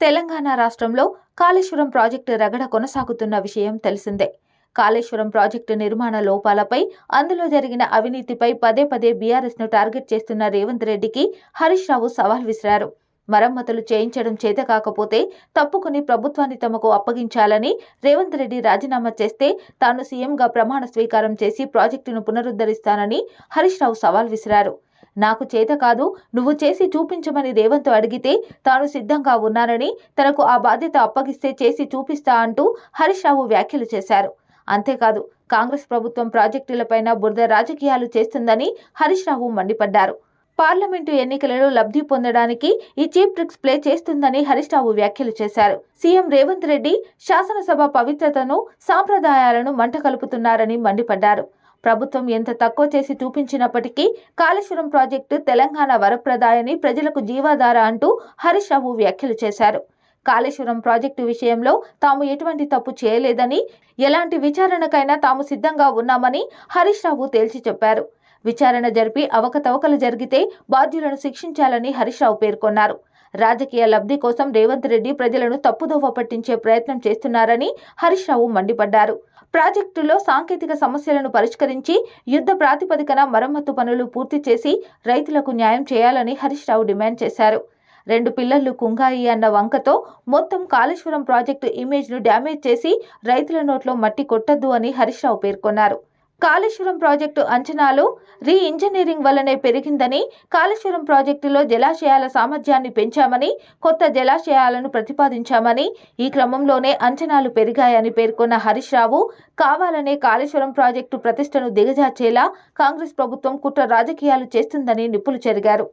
తెలంగాణ రాష్ట్రంలో కాళేశ్వరం ప్రాజెక్టు రగడ కొనసాగుతున్న విషయం తెలిసిందే. కాళేశ్వరం ప్రాజెక్టు నిర్మాణ లోపాలపై అందులో జరిగిన అవినీతిపై పదే పదే బీఆర్ఎస్ను టార్గెట్ చేస్తున్న రేవంత్ రెడ్డికి హరీష్ రావు సవాల్ విసిరారు. మరమ్మతులు చేయించడం చేత కాకపోతే తప్పుకుని ప్రభుత్వాన్ని తమకు అప్పగించాలని రేవంత్ రెడ్డి రాజీనామా చేస్తే తాను సీఎంగా ప్రమాణ స్వీకారం చేసి ప్రాజెక్టును పునరుద్ధరిస్తానని హరీష్ రావు సవాల్ విసిరారు. నాకు చేత కాదు నువ్వు చేసి చూపించమని రేవంత్ అడిగితే తాను సిద్ధంగా ఉన్నానని తనకు ఆ బాధ్యత అప్పగిస్తే చేసి చూపిస్తా అంటూ హరీష్ రావు వ్యాఖ్యలు చేశారు. అంతేకాదు కాంగ్రెస్ ప్రభుత్వం ప్రాజెక్టులపైన బురద రాజకీయాలు చేస్తుందని హరీష్ రావు మండిపడ్డారు. పార్లమెంటు ఎన్నికలలో లబ్ధి పొందడానికి ఈ చీప్ ట్రిక్స్ ప్లే చేస్తుందని హరీష్ రావు వ్యాఖ్యలు చేశారు. సీఎం రేవంత్ రెడ్డి శాసనసభ పవిత్రతను సాంప్రదాయాలను మంట కలుపుతున్నారని మండిపడ్డారు. ప్రభుత్వం ఎంత తక్కువ చేసి చూపించినప్పటికీ కాళేశ్వరం ప్రాజెక్టు తెలంగాణ వరప్రదాయని ప్రజలకు జీవాధార అంటూ హరీష్ రావు వ్యాఖ్యలు చేశారు. కాళేశ్వరం ప్రాజెక్టు విషయంలో తాము ఎటువంటి తప్పు చేయలేదని ఎలాంటి విచారణకైనా తాము సిద్ధంగా ఉన్నామని హరీష్ రావు తేల్చి చెప్పారు. విచారణ జరిపి అవకతవకలు జరిగితే బాధ్యులను శిక్షించాలని హరీష్ రావు పేర్కొన్నారు. రాజకీయ లబ్ధి కోసం రేవంత్ రెడ్డి ప్రజలను తప్పుదోవ పట్టించే ప్రయత్నం చేస్తున్నారని హరీష్ రావు మండిపడ్డారు. ప్రాజెక్టులో సాంకేతిక సమస్యలను పరిష్కరించి యుద్ధ ప్రాతిపదికన మరమ్మతు పనులు పూర్తి చేసి రైతులకు న్యాయం చేయాలని హరీష్ రావు డిమాండ్ చేశారు. రెండు పిల్లలు కుంగాయి అన్న వంకతో మొత్తం కాళేశ్వరం ప్రాజెక్టు ఇమేజ్ను డ్యామేజ్ చేసి రైతుల నోట్లో మట్టి కొట్టద్దు అని హరీష్ రావు పేర్కొన్నారు. కాళేశ్వరం ప్రాజెక్టు అంచనాలు రీ ఇంజనీరింగ్ వల్లనే పెరిగిందని కాళేశ్వరం ప్రాజెక్టులో జలాశయాల సామర్థ్యాన్ని పెంచామని కొత్త జలాశయాలను ప్రతిపాదించామని ఈ క్రమంలోనే అంచనాలు పెరిగాయని పేర్కొన్న హరీష్ రావు కావాలనే కాళేశ్వరం ప్రాజెక్టు ప్రతిష్టను దిగజార్చేలా కాంగ్రెస్ ప్రభుత్వం కుట్ర రాజకీయాలు చేస్తుందని నిప్పులు చెరిగారు.